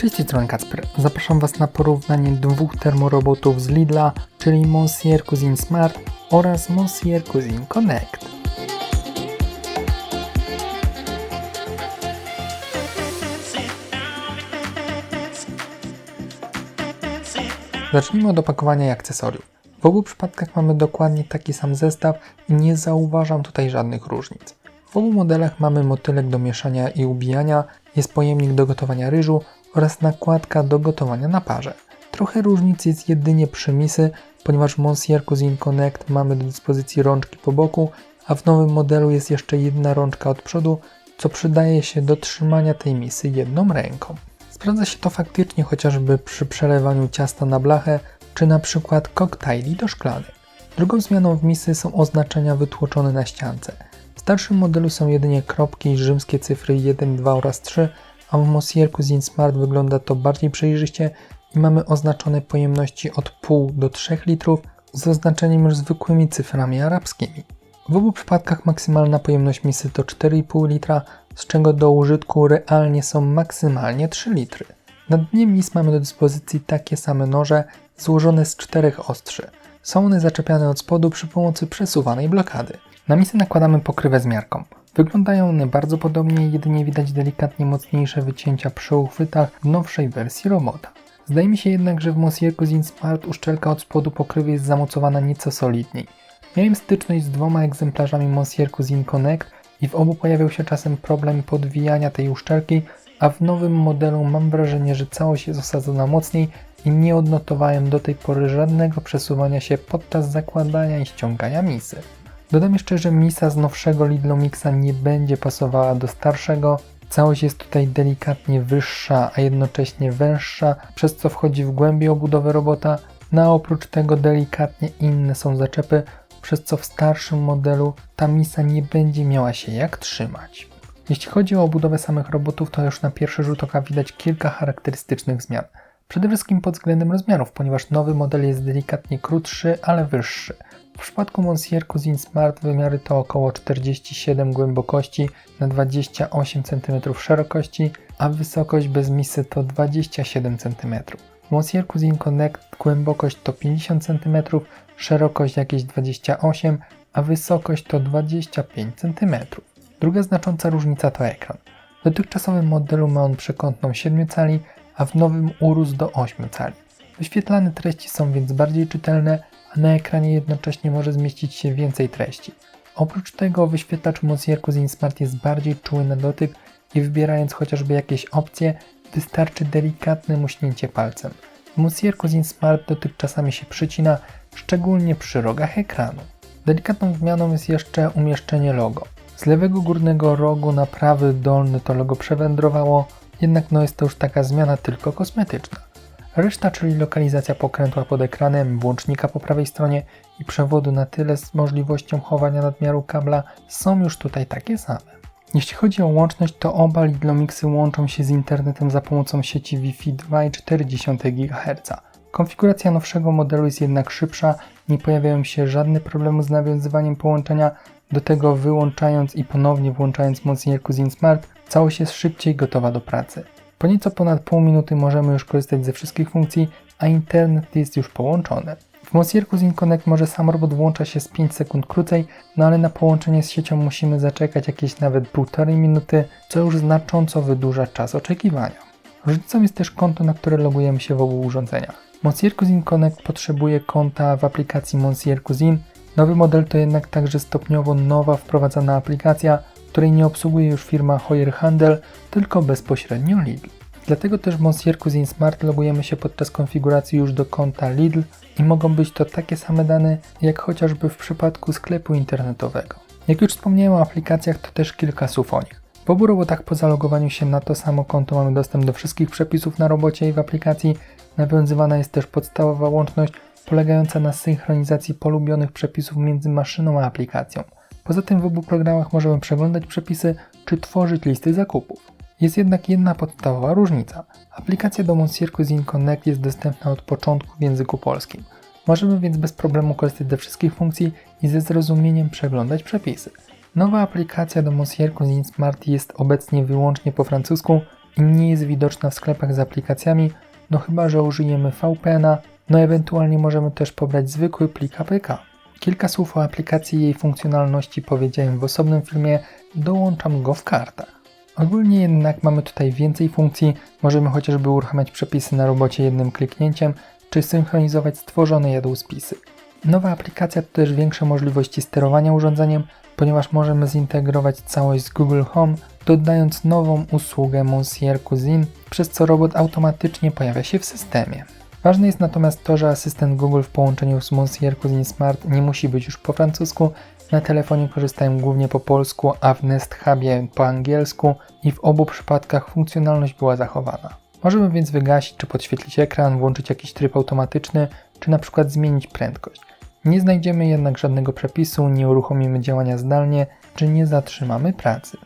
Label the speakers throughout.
Speaker 1: Cześć, strony Kacper. Zapraszam Was na porównanie dwóch termorobotów z Lidla, czyli Monsieur Cuisine Smart oraz Monsieur Cuisine Connect. Zacznijmy od opakowania i akcesoriów. W obu przypadkach mamy dokładnie taki sam zestaw i nie zauważam tutaj żadnych różnic. W obu modelach mamy motylek do mieszania i ubijania, jest pojemnik do gotowania ryżu oraz nakładka do gotowania na parze. Trochę różnic jest jedynie przy misy, ponieważ w Monsieur Cuisine Connect mamy do dyspozycji rączki po boku, a w nowym modelu jest jeszcze jedna rączka od przodu, co przydaje się do trzymania tej misy jedną ręką. Sprawdza się to faktycznie chociażby przy przelewaniu ciasta na blachę, czy na przykład koktajli do szklanek. Drugą zmianą w misy są oznaczenia wytłoczone na ściance. W starszym modelu są jedynie kropki i rzymskie cyfry 1, 2 oraz 3, a w Monsieur Cuisine Smart wygląda to bardziej przejrzyście i mamy oznaczone pojemności od pół do 3 litrów z oznaczeniem już zwykłymi cyframi arabskimi. W obu przypadkach maksymalna pojemność misy to 4,5 litra, z czego do użytku realnie są maksymalnie 3 litry. Na dnie mis mamy do dyspozycji takie same noże złożone z czterech ostrzy. Są one zaczepiane od spodu przy pomocy przesuwanej blokady. Na misy nakładamy pokrywę z miarką. Wyglądają one bardzo podobnie, jedynie widać delikatnie mocniejsze wycięcia przy uchwytach w nowszej wersji robota. Zdaje mi się jednak, że w Monsieur Cuisine Smart uszczelka od spodu pokrywy jest zamocowana nieco solidniej. Miałem styczność z dwoma egzemplarzami Monsieur Cuisine Connect i w obu pojawiał się czasem problem podwijania tej uszczelki, a w nowym modelu mam wrażenie, że całość jest osadzona mocniej i nie odnotowałem do tej pory żadnego przesuwania się podczas zakładania i ściągania misy. Dodam jeszcze, że misa z nowszego Lidlo Mixa nie będzie pasowała do starszego. Całość jest tutaj delikatnie wyższa, a jednocześnie węższa, przez co wchodzi w głębiej obudowy robota, no a oprócz tego delikatnie inne są zaczepy, przez co w starszym modelu ta misa nie będzie miała się jak trzymać. Jeśli chodzi o obudowę samych robotów, to już na pierwszy rzut oka widać kilka charakterystycznych zmian. Przede wszystkim pod względem rozmiarów, ponieważ nowy model jest delikatnie krótszy, ale wyższy. W przypadku Monsieur Cuisine Smart wymiary to około 47 głębokości na 28 cm szerokości, a wysokość bez misy to 27 cm. Monsieur Cuisine Connect głębokość to 50 cm, szerokość jakieś 28 a wysokość to 25 cm. Druga znacząca różnica to ekran. W dotychczasowym modelu ma on przekątną 7 cali, a w nowym urósł do 8 cali. Wyświetlane treści są więc bardziej czytelne, a na ekranie jednocześnie może zmieścić się więcej treści. Oprócz tego wyświetlacz Monsieur Cuisine Smart jest bardziej czuły na dotyk i wybierając chociażby jakieś opcje, wystarczy delikatne muśnięcie palcem. Monsieur Cuisine Smart dotyk czasami się przycina, szczególnie przy rogach ekranu. Delikatną zmianą jest jeszcze umieszczenie logo. Z lewego górnego rogu na prawy dolny to logo przewędrowało, jednak no jest to już taka zmiana tylko kosmetyczna. Reszta, czyli lokalizacja pokrętła pod ekranem, włącznika po prawej stronie i przewodu na tyle z możliwością chowania nadmiaru kabla są już tutaj takie same. Jeśli chodzi o łączność, to oba Lidlomixy łączą się z internetem za pomocą sieci Wi-Fi 2,4 GHz. Konfiguracja nowszego modelu jest jednak szybsza, nie pojawiają się żadne problemy z nawiązywaniem połączenia, do tego wyłączając i ponownie włączając Monsieur Cuisine Smart, całość jest szybciej gotowa do pracy. Po nieco ponad pół minuty możemy już korzystać ze wszystkich funkcji, a internet jest już połączony. W Monsieur Cuisine Connect może sam robot włącza się z 5 sekund krócej, no ale na połączenie z siecią musimy zaczekać jakieś nawet półtorej minuty, co już znacząco wydłuża czas oczekiwania. Różnicą jest też konto, na które logujemy się w obu urządzeniach. Monsieur Cuisine Connect potrzebuje konta w aplikacji Monsieur Cuisine. Nowy model to jednak także stopniowo nowa wprowadzana aplikacja, której nie obsługuje już firma Hoyer Handel, tylko bezpośrednio Lidl. Dlatego też w Monsieur Cuisine Smart logujemy się podczas konfiguracji już do konta Lidl i mogą być to takie same dane, jak chociażby w przypadku sklepu internetowego. Jak już wspomniałem o aplikacjach, to też kilka słów o nich. W obu robotach po zalogowaniu się na to samo konto mamy dostęp do wszystkich przepisów na robocie i w aplikacji. Nawiązywana jest też podstawowa łączność polegająca na synchronizacji polubionych przepisów między maszyną a aplikacją. Poza tym w obu programach możemy przeglądać przepisy czy tworzyć listy zakupów. Jest jednak jedna podstawowa różnica. Aplikacja do Cuisine Connect jest dostępna od początku w języku polskim. Możemy więc bez problemu korzystać ze wszystkich funkcji i ze zrozumieniem przeglądać przepisy. Nowa aplikacja do Cuisine Smart jest obecnie wyłącznie po francusku, i nie jest widoczna w sklepach z aplikacjami, no chyba, że użyjemy VPN-a, no ewentualnie możemy też pobrać zwykły plik APK. Kilka słów o aplikacji i jej funkcjonalności powiedziałem w osobnym filmie, dołączam go w kartach. Ogólnie jednak mamy tutaj więcej funkcji, możemy chociażby uruchamiać przepisy na robocie jednym kliknięciem, czy synchronizować stworzone jadłospisy. Nowa aplikacja to też większe możliwości sterowania urządzeniem, ponieważ możemy zintegrować całość z Google Home, dodając nową usługę Monsieur Cousin, przez co robot automatycznie pojawia się w systemie. Ważne jest natomiast to, że asystent Google w połączeniu z Monsieur Cousin Smart nie musi być już po francusku, na telefonie korzystają głównie po polsku, a w Nest Hubie po angielsku i w obu przypadkach funkcjonalność była zachowana. Możemy więc wygasić czy podświetlić ekran, włączyć jakiś tryb automatyczny, czy na przykład zmienić prędkość. Nie znajdziemy jednak żadnego przepisu, nie uruchomimy działania zdalnie, czy nie zatrzymamy pracy.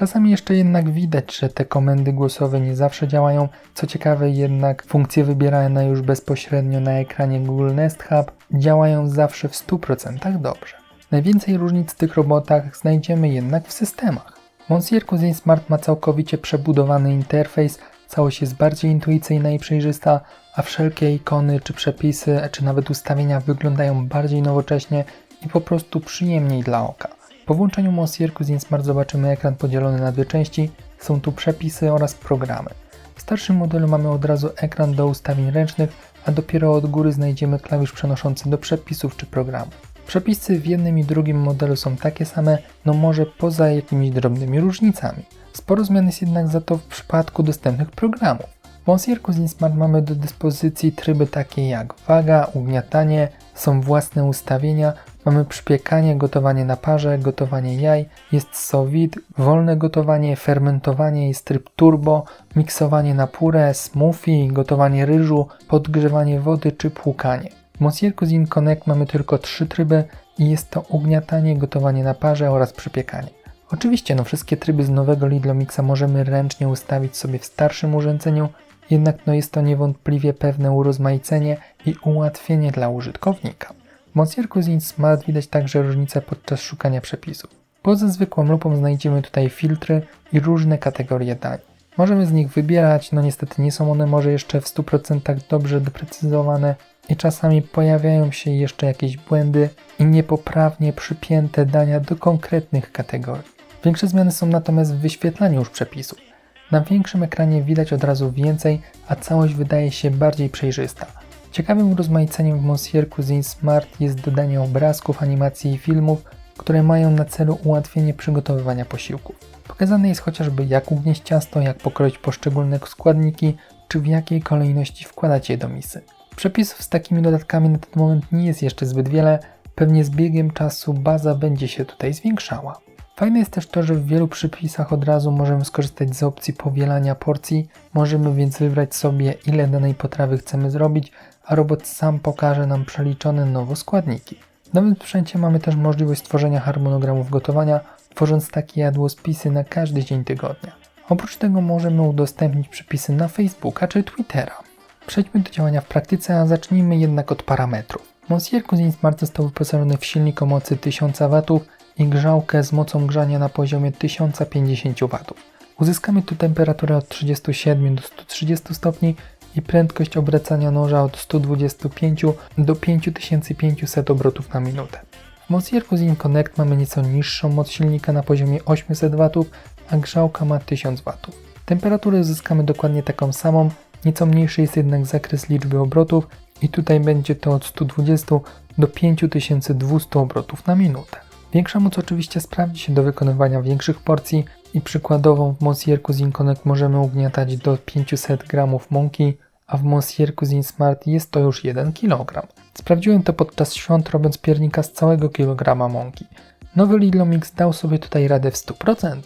Speaker 1: Czasami jeszcze jednak widać, że te komendy głosowe nie zawsze działają. Co ciekawe jednak funkcje wybierane już bezpośrednio na ekranie Google Nest Hub działają zawsze w 100% dobrze. Najwięcej różnic w tych robotach znajdziemy jednak w systemach. Monsieur Cousin Smart ma całkowicie przebudowany interfejs, całość jest bardziej intuicyjna i przejrzysta, a wszelkie ikony czy przepisy, czy nawet ustawienia wyglądają bardziej nowocześnie i po prostu przyjemniej dla oka. Po włączeniu Monsieur Cousin Smart zobaczymy ekran podzielony na dwie części, są tu przepisy oraz programy. W starszym modelu mamy od razu ekran do ustawień ręcznych, a dopiero od góry znajdziemy klawisz przenoszący do przepisów czy programów. Przepisy w jednym i drugim modelu są takie same, no może poza jakimiś drobnymi różnicami. Sporo zmian jest jednak za to w przypadku dostępnych programów. W Monsieur Cousin Smart mamy do dyspozycji tryby takie jak waga, ugniatanie, są własne ustawienia, mamy przypiekanie, gotowanie na parze, gotowanie jaj, jest sous vide, wolne gotowanie, fermentowanie, jest tryb turbo, miksowanie na purę, smoothie, gotowanie ryżu, podgrzewanie wody czy płukanie. W Monsieur Cousin Connect mamy tylko trzy tryby i jest to ugniatanie, gotowanie na parze oraz przypiekanie. Oczywiście, no wszystkie tryby z nowego Lidlo Mixa możemy ręcznie ustawić sobie w starszym urządzeniu, jednak no jest to niewątpliwie pewne urozmaicenie i ułatwienie dla użytkownika. Monsieur Cousin Smart widać także różnicę podczas szukania przepisów. Poza zwykłą lupą znajdziemy tutaj filtry i różne kategorie dań. Możemy z nich wybierać, no niestety nie są one może jeszcze w 100% dobrze doprecyzowane i czasami pojawiają się jeszcze jakieś błędy i niepoprawnie przypięte dania do konkretnych kategorii. Większe zmiany są natomiast w wyświetlaniu już przepisów. Na większym ekranie widać od razu więcej, a całość wydaje się bardziej przejrzysta. Ciekawym urozmaiceniem w Monsieur Cousin Smart jest dodanie obrazków, animacji i filmów, które mają na celu ułatwienie przygotowywania posiłków. Pokazane jest chociażby jak ugnieść ciasto, jak pokroić poszczególne składniki, czy w jakiej kolejności wkładać je do misy. Przepisów z takimi dodatkami na ten moment nie jest jeszcze zbyt wiele, pewnie z biegiem czasu baza będzie się tutaj zwiększała. Fajne jest też to, że w wielu przypisach od razu możemy skorzystać z opcji powielania porcji, możemy więc wybrać sobie ile danej potrawy chcemy zrobić, a robot sam pokaże nam przeliczone nowo składniki. W nowym sprzęcie mamy też możliwość stworzenia harmonogramów gotowania, tworząc takie jadłospisy na każdy dzień tygodnia. Oprócz tego możemy udostępnić przepisy na Facebooka czy Twittera. Przejdźmy do działania w praktyce, a zacznijmy jednak od parametrów. Monsieur Cousin Smart został wyposażony w silnik o mocy 1000 W i grzałkę z mocą grzania na poziomie 1050 W. Uzyskamy tu temperaturę od 37 do 130 stopni i prędkość obracania noża od 125 do 5500 obrotów na minutę. W Monsieur Cousin Connect mamy nieco niższą moc silnika na poziomie 800 W, a grzałka ma 1000 W. Temperaturę uzyskamy dokładnie taką samą, nieco mniejszy jest jednak zakres liczby obrotów i tutaj będzie to od 120 do 5200 obrotów na minutę. Większa moc oczywiście sprawdzi się do wykonywania większych porcji i przykładowo w Monsieur Cousin Connect możemy ugniatać do 500 g mąki, a w Monsieur Cousin Smart jest to już 1 kg. Sprawdziłem to podczas świąt robiąc piernika z całego kilograma mąki. Nowy Lidlo Mix dał sobie tutaj radę w 100%.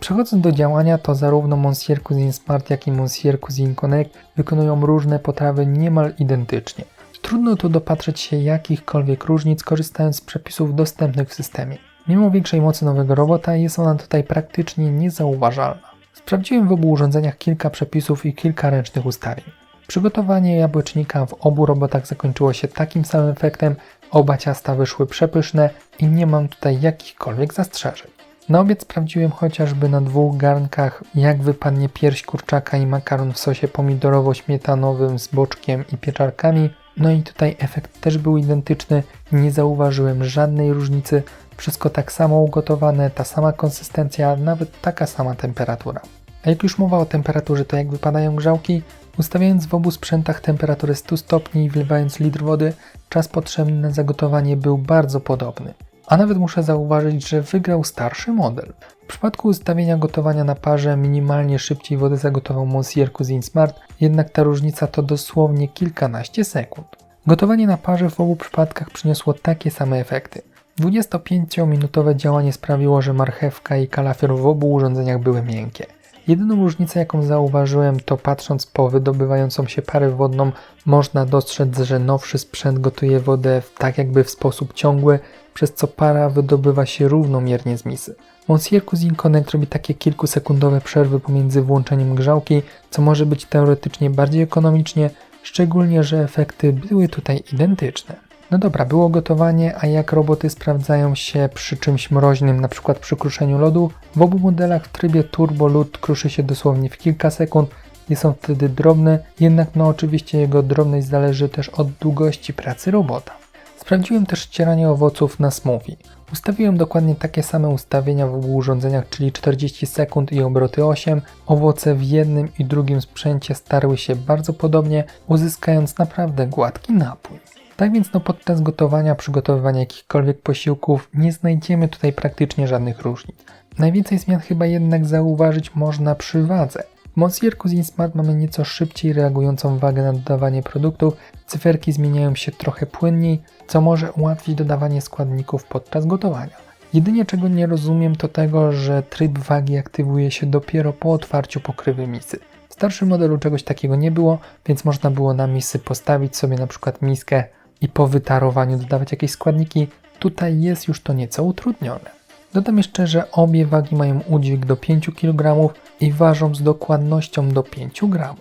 Speaker 1: Przechodząc do działania, to zarówno Monsieur Cousin Smart, jak i Monsieur Cousin Connect wykonują różne potrawy niemal identycznie. Trudno tu dopatrzeć się jakichkolwiek różnic, korzystając z przepisów dostępnych w systemie. Mimo większej mocy nowego robota jest ona tutaj praktycznie niezauważalna. Sprawdziłem w obu urządzeniach kilka przepisów i kilka ręcznych ustawień. Przygotowanie jabłecznika w obu robotach zakończyło się takim samym efektem, oba ciasta wyszły przepyszne i nie mam tutaj jakichkolwiek zastrzeżeń. Na obiad sprawdziłem chociażby na dwóch garnkach, jak wypadnie pierś kurczaka i makaron w sosie pomidorowo-śmietanowym z boczkiem i pieczarkami. No i tutaj efekt też był identyczny, nie zauważyłem żadnej różnicy, wszystko tak samo ugotowane, ta sama konsystencja, nawet taka sama temperatura. A jak już mowa o temperaturze, to jak wypadają grzałki? Ustawiając w obu sprzętach temperaturę 100 stopni i wlewając litr wody, czas potrzebny na zagotowanie był bardzo podobny. A nawet muszę zauważyć, że wygrał starszy model. W przypadku ustawienia gotowania na parze minimalnie szybciej wodę zagotował Monsieur Cuisine Smart, jednak ta różnica to dosłownie kilkanaście sekund. Gotowanie na parze w obu przypadkach przyniosło takie same efekty. 25-minutowe działanie sprawiło, że marchewka i kalafior w obu urządzeniach były miękkie. Jedyną różnicę, jaką zauważyłem, to patrząc po wydobywającą się parę wodną, można dostrzec, że nowszy sprzęt gotuje wodę tak jakby w sposób ciągły, przez co para wydobywa się równomiernie z misy. Monsieur Cuisine Connect robi takie kilkusekundowe przerwy pomiędzy włączeniem grzałki, co może być teoretycznie bardziej ekonomicznie, szczególnie, że efekty były tutaj identyczne. No dobra, było gotowanie, a jak roboty sprawdzają się przy czymś mroźnym, na przykład przy kruszeniu lodu? W obu modelach w trybie turbo lód kruszy się dosłownie w kilka sekund, jest on wtedy drobny, jednak no oczywiście jego drobność zależy też od długości pracy robota. Sprawdziłem też ścieranie owoców na smoothie. Ustawiłem dokładnie takie same ustawienia w obu urządzeniach, czyli 40 sekund i obroty 8. Owoce w jednym i drugim sprzęcie starły się bardzo podobnie, uzyskając naprawdę gładki napój. Tak więc no podczas gotowania, przygotowywania jakichkolwiek posiłków nie znajdziemy tutaj praktycznie żadnych różnic. Najwięcej zmian chyba jednak zauważyć można przy wadze. W Monsieur Cuisine Smart mamy nieco szybciej reagującą wagę na dodawanie produktów, cyferki zmieniają się trochę płynniej, co może ułatwić dodawanie składników podczas gotowania. Jedynie czego nie rozumiem to tego, że tryb wagi aktywuje się dopiero po otwarciu pokrywy misy. W starszym modelu czegoś takiego nie było, więc można było na misy postawić sobie na przykład miskę i po wytarowaniu dodawać jakieś składniki. Tutaj jest już to nieco utrudnione. Dodam jeszcze, że obie wagi mają udźwig do 5 kg i ważą z dokładnością do 5 g.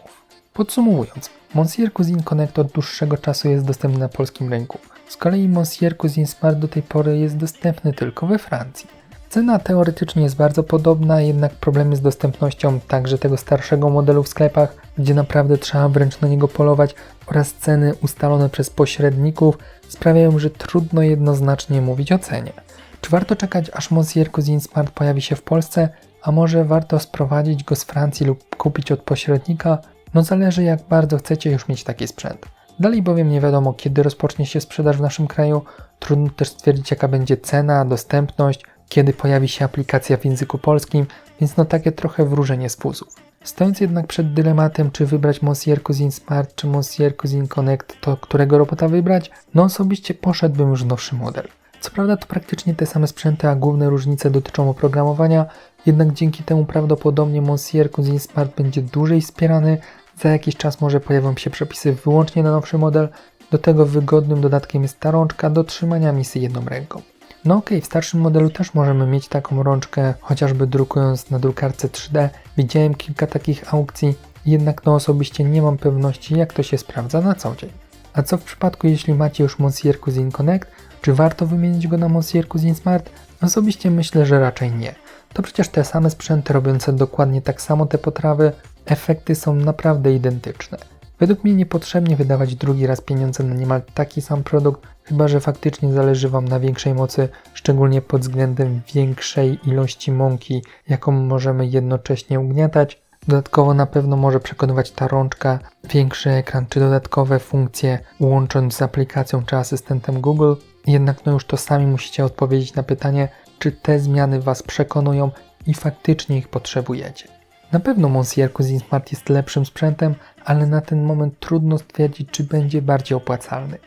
Speaker 1: Podsumowując, Monsieur Cuisine Connect od dłuższego czasu jest dostępny na polskim rynku. Z kolei Monsieur Cuisine Smart do tej pory jest dostępny tylko we Francji. Cena teoretycznie jest bardzo podobna, jednak problemy z dostępnością także tego starszego modelu w sklepach, gdzie naprawdę trzeba wręcz na niego polować oraz ceny ustalone przez pośredników sprawiają, że trudno jednoznacznie mówić o cenie. Czy warto czekać aż Monsieur Cuisine Smart pojawi się w Polsce, a może warto sprowadzić go z Francji lub kupić od pośrednika? No zależy jak bardzo chcecie już mieć taki sprzęt. Dalej bowiem nie wiadomo kiedy rozpocznie się sprzedaż w naszym kraju, trudno też stwierdzić jaka będzie cena, dostępność, kiedy pojawi się aplikacja w języku polskim, więc no takie trochę wróżenie z fuzów. Stojąc jednak przed dylematem, czy wybrać Monsieur Cuisine Smart czy Monsieur Cuisine Connect, to którego robota wybrać, no osobiście poszedłbym już w nowszy model. Co prawda to praktycznie te same sprzęty, a główne różnice dotyczą oprogramowania, jednak dzięki temu prawdopodobnie Monsieur Cuisine Smart będzie dłużej wspierany, za jakiś czas może pojawią się przepisy wyłącznie na nowszy model, do tego wygodnym dodatkiem jest ta rączka do trzymania misy jedną ręką. No okay, w starszym modelu też możemy mieć taką rączkę, chociażby drukując na drukarce 3D. Widziałem kilka takich aukcji, jednak no osobiście nie mam pewności jak to się sprawdza na co dzień. A co w przypadku jeśli macie już Monsieur Cuisine Connect, czy warto wymienić go na Monsieur Cuisine Smart? Osobiście myślę, że raczej nie. To przecież te same sprzęty robiące dokładnie tak samo te potrawy, efekty są naprawdę identyczne. Według mnie niepotrzebnie wydawać drugi raz pieniądze na niemal taki sam produkt, chyba że faktycznie zależy Wam na większej mocy, szczególnie pod względem większej ilości mąki, jaką możemy jednocześnie ugniatać. Dodatkowo na pewno może przekonywać ta rączka, większy ekran czy dodatkowe funkcje łącząc z aplikacją czy asystentem Google. Jednak no już to sami musicie odpowiedzieć na pytanie, czy te zmiany Was przekonują i faktycznie ich potrzebujecie. Na pewno Monsieur Cuisine Smart jest lepszym sprzętem, ale na ten moment trudno stwierdzić, czy będzie bardziej opłacalny.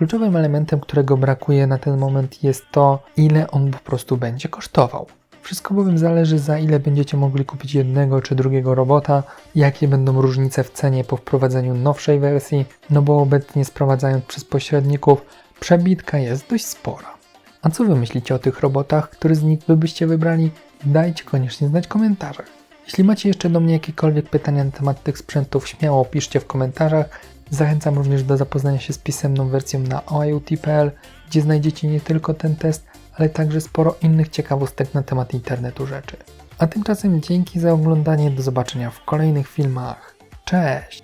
Speaker 1: Kluczowym elementem, którego brakuje na ten moment jest to, ile on po prostu będzie kosztował. Wszystko bowiem zależy za ile będziecie mogli kupić jednego czy drugiego robota, jakie będą różnice w cenie po wprowadzeniu nowszej wersji, no bo obecnie sprowadzając przez pośredników, przebitka jest dość spora. A co wy myślicie o tych robotach, który z nich wy byście wybrali? Dajcie koniecznie znać w komentarzach. Jeśli macie jeszcze do mnie jakiekolwiek pytania na temat tych sprzętów, śmiało piszcie w komentarzach. Zachęcam również do zapoznania się z pisemną wersją na oiut.pl, gdzie znajdziecie nie tylko ten test, ale także sporo innych ciekawostek na temat internetu rzeczy. A tymczasem dzięki za oglądanie, do zobaczenia w kolejnych filmach. Cześć!